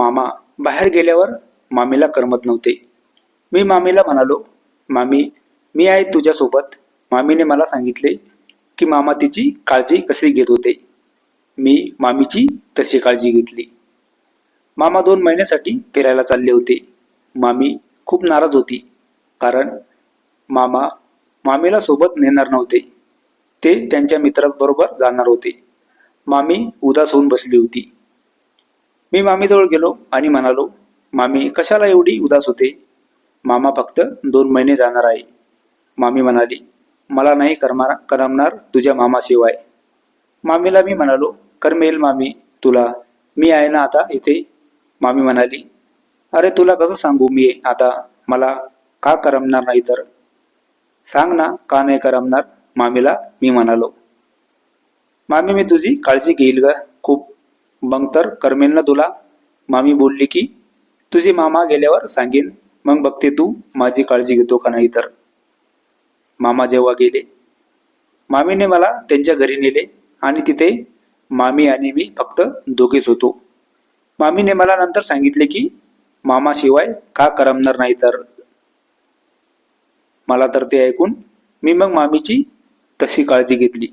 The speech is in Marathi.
मामा बाहेर गेल्यावर मामीला करमत नव्हते. मी मामीला म्हणालो मामी मी आहे तुझ्यासोबत. मामीने मला सांगितले की मामा तिची काळजी कशी घेत होते? मी मामीची तशी काळजी घेतली. मामा दोन महिन्यासाठी फिरायला चालले होते. मामी खूप नाराज होती कारण मामा मामीला सोबत नेणार नव्हते. ते त्यांच्या मित्राबरोबर जाणार होते. मामी उदास होऊन बसली होती. मी मामीजवळ गेलो आणि म्हणालो मामी कशाला एवढी उदास होते? मामा फक्त दोन महिने जाणार आहे. मामी म्हणाली मला नाही करमार करमणार तुझ्या मामाशिवाय. मामीला मी म्हणालो करमेल मामी तुला. मी आहे ना आता इथे? मामी म्हणाली अरे तुला कसं सांगू मी आता? मला का करमणार नाही तर? सांग ना का नाही करमणार? मामीला मी म्हणालो मामी मी तुझी काळजी घेईल ग. खूप मग तर करमेल ना तुला. मामी बोलली की तुझी मामा गेल्यावर सांगेन. मग बघते तू माझी काळजी घेतो का नाही तर. मामा जेव्हा गेले मामीने मला त्यांच्या घरी नेले आणि तिथे मामी आणि मी फक्त दोघेच होतो. मामीने मला नंतर सांगितले की मामाशिवाय का करमणार नाही तर? मला तर ते ऐकून मी मग मामीची तशी काळजी घेतली.